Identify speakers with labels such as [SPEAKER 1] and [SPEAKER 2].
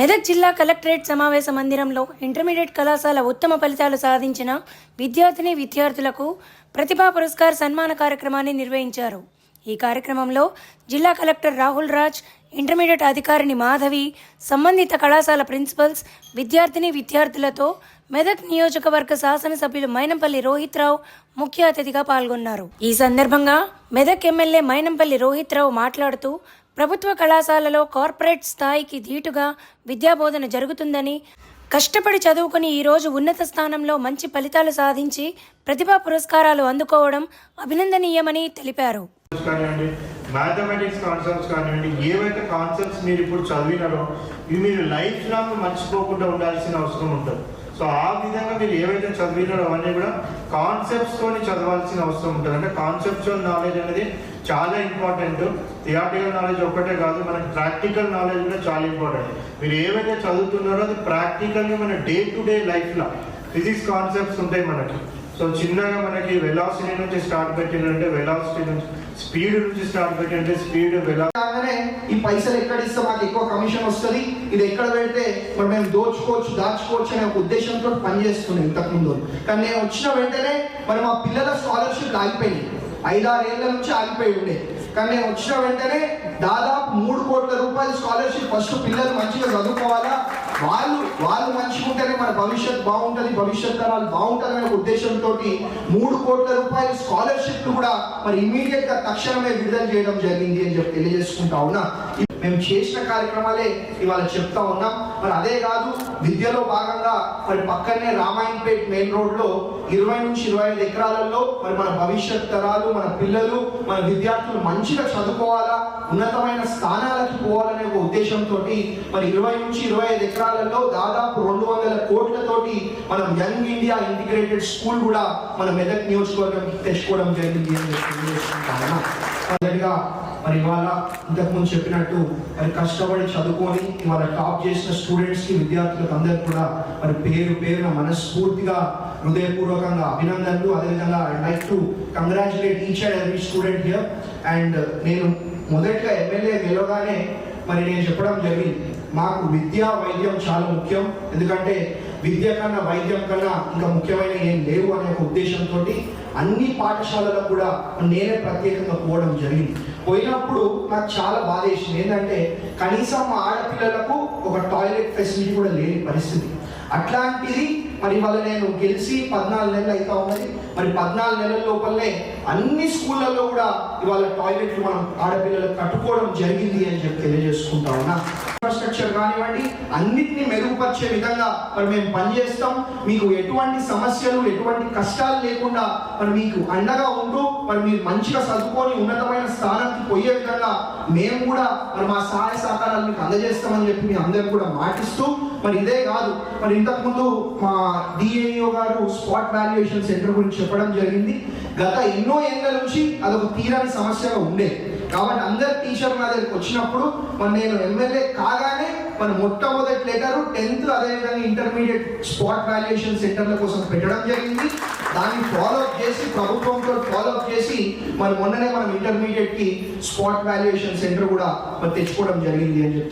[SPEAKER 1] మెదక్ జిల్లా కలెక్టరేట్ సమావేశ మందిరంలో ఇంటర్మీడియట్ కళాశాల ఉత్తమ ఫలితాలు సాధించిన విద్యార్థిని విద్యార్థులకు ప్రతిభా పురస్కార్ సన్మాన కార్యక్రమాన్ని నిర్వహించారు. ఈ కార్యక్రమంలో జిల్లా కలెక్టర్ రాహుల్ రాజ్ ఇంటర్మీడియట్ అధికారిని మాధవి సంబంధిత కళాశాల ప్రిన్సిపల్స్ విద్యార్థిని విద్యార్థులతో మెదక్ నియోజకవర్గ శాసనసభ్యులు మైనంపల్లి రోహిత్ రావు ముఖ్య అతిథిగా పాల్గొన్నారు. ఈ సందర్భంగా మెదక్ ఎమ్మెల్యే మైనంపల్లి రోహిత్ రావు మాట్లాడుతూ ప్రభుత్వ కళాశాలలో కార్పొరేట్ స్థాయికి ధీటుగా విద్యాబోధన జరుగుతుందని కష్టపడి చదువుకుని ఈరోజు ఉన్నత స్థానంలో మంచి ఫలితాలు సాధించి ప్రతిభా పురస్కారాలు అందుకోవడం అభినందనీయమని తెలిపారు.
[SPEAKER 2] మ్యాథమెటిక్స్ కాన్సెప్ట్స్ కానివ్వండి ఏవైతే కాన్సెప్ట్స్ మీరు ఇప్పుడు చదివినారో ఇవి మీరు లైఫ్ లాంగ్ మర్చిపోకుండా ఉండాల్సిన అవసరం ఉంటుంది. సో ఆ విధంగా మీరు ఏవైతే చదివినారో అవన్నీ కూడా కాన్సెప్ట్స్ చదవాల్సిన అవసరం ఉంటుంది. అంటే కాన్సెప్చువల్ నాలెడ్జ్ అనేది చాలా ఇంపార్టెంట్ థియాటికల్ నాలెడ్జ్ ఒక్కటే కాదు మనకి ప్రాక్టికల్ నాలెడ్జ్ కూడా చాలా ఇంపార్టెంట్ మీరు ఏవైతే చదువుతున్నారో అది ప్రాక్టికల్గా మన డే టు డే లైఫ్లో ఫిజిక్స్ కాన్సెప్ట్స్ ఉంటాయి మనకి. సో చిన్నగా మనకి వెలాసిటీ నుంచి స్టార్ట్ పెట్టిందంటే వెలాసిటీ నుంచి స్పీడ్ నుంచి స్టార్ట్ పెట్టింటే స్పీడ్ వెలా
[SPEAKER 3] ఈ పైసలు ఎక్కడ ఇస్తే మాకు ఎక్కువ కమిషన్ వస్తుంది. ఇది ఎక్కడ పెడితే మరి మేము దోచుకోవచ్చు దాచుకోవచ్చు అనే ఒక ఉద్దేశంతో పనిచేస్తున్నాం ఇంతకుముందు. కానీ నేను వచ్చిన వెంటనే మరి మా పిల్లల స్కాలర్షిప్ ఆగిపోయింది. ఐదారు ఏళ్ళ నుంచి ఆగిపోయి ఉండే. కానీ నేను వచ్చిన వెంటనే దాదాపు మూడు కోట్ల రూపాయల స్కాలర్షిప్ ఫస్ట్ పిల్లలు మంచిగా చదువుకోవాలా? వాళ్ళు వాళ్ళు మంచిగా ఉంటేనే మన భవిష్యత్ బాగుంటుంది భవిష్యత్ తరాలు బాగుంటుంది అనే ఉద్దేశంతో మూడు కోట్ల రూపాయల స్కాలర్షిప్ కూడా మరి ఇమీడియట్గా తక్షణమే విడుదల చేయడం జరిగింది అని చెప్పి తెలియజేసుకుంటా ఉన్నా. మేము చేసిన కార్యక్రమాలే ఇవాళ చెప్తా ఉన్నాం. మరి అదే కాదు విద్యలో భాగంగా మరి పక్కనే రామాయణపేట్ మెయిన్ రోడ్లో ఇరవై నుంచి ఇరవై ఐదు ఎకరాలలో మరి మన భవిష్యత్ తరాలు మన పిల్లలు మన విద్యార్థులు మంచిగా చదువుకోవాలా ఉన్నతమైన స్థానాలకి పోవాలనే ఒక ఉద్దేశంతో మరి ఇరవై నుంచి ఇరవై ఐదు ఎకరాలలో దాదాపు రెండు వందల కోట్లతోటి మనం యంగ్ ఇండియా ఇంటిగ్రేటెడ్ స్కూల్ కూడా మన మెదక్ నియోజకవర్గం తెచ్చుకోవడం జరిగింది అని చెప్పి మొదటిగా మరి ఇవాళ ఇంతకుముందు చెప్పినట్టు మరి కష్టపడి చదువుకొని ఇవాళ టాప్ చేసిన స్టూడెంట్స్కి విద్యార్థులకు అందరికి కూడా మరి పేరు పేరున మనస్ఫూర్తిగా హృదయపూర్వకంగా అభినందనలు. అదేవిధంగా I like to congratulate each and every student here and నేను మొదటిగా ఎమ్మెల్యే గెలవగానే మరి నేను చెప్పడం జరిగింది. మాకు విద్య వైద్యం చాలా ముఖ్యం. ఎందుకంటే విద్య కన్నా వైద్యం కన్నా ఇంకా ముఖ్యమైన ఏం లేవు అనే ఒక ఉద్దేశంతో అన్ని పాఠశాలలకు కూడా నేనే ప్రత్యేకంగా పోవడం జరిగింది. పోయినప్పుడు నాకు చాలా బాధ వేసింది. ఏంటంటే కనీసం మా ఆడపిల్లలకు ఒక టాయిలెట్ ఫెసిలిటీ కూడా లేని పరిస్థితి. అట్లాంటిది మరి ఇవాళ నేను గెలిచి పద్నాలుగు నెలలు అవుతా ఉన్నది. మరి పద్నాలుగు నెలల లోపలనే అన్ని స్కూళ్ళల్లో కూడా ఇవాళ టాయిలెట్లు మనం ఆడపిల్లలకు కట్టుకోవడం జరిగింది అని చెప్పి తెలియజేసుకుంటా ఉన్నా. ఇన్ఫ్రాస్ట్రక్చర్ కానివ్వండి అన్నిటిని మెరుగుపరిచే విధంగా మరి మేము పనిచేస్తాం. మీకు ఎటువంటి సమస్యలు ఎటువంటి కష్టాలు లేకుండా మరి మీకు అండగా ఉంటూ మరి మీరు మంచిగా చదువుకొని ఉన్నతమైన స్థానానికి పోయే విధంగా మేము కూడా మరి మా సహాయ సహకారాలు మీకు అందజేస్తామని చెప్పి మీ అందరికి కూడా మాటిస్తూ మరి ఇదే కాదు మరి ఇంతకుముందు మా డిఏఓ గారు స్పాట్ వాల్యుయేషన్ సెంటర్ గురించి చెప్పడం జరిగింది. గత ఎన్నో ఏళ్ళ నుంచి అదొక తీరని సమస్యగా ఉండేది కాబట్టి అందరు టీచర్ నా దగ్గరికి వచ్చినప్పుడు మరి నేను ఎమ్మెల్యే కాగానే మన మొట్టమొదటి లెటర్ టెన్త్ అదేవిధంగా ఇంటర్మీడియట్ స్పాట్ వాల్యుయేషన్ సెంటర్ల కోసం పెట్టడం జరిగింది. దాన్ని ఫాలో అప్ చేసి ప్రభుత్వంతో ఫాలో అప్ చేసి మరి మొన్ననే మనం ఇంటర్మీడియట్కి స్పాట్ వాల్యుయేషన్ సెంటర్ కూడా మరి తెచ్చుకోవడం జరిగింది అని చెప్తే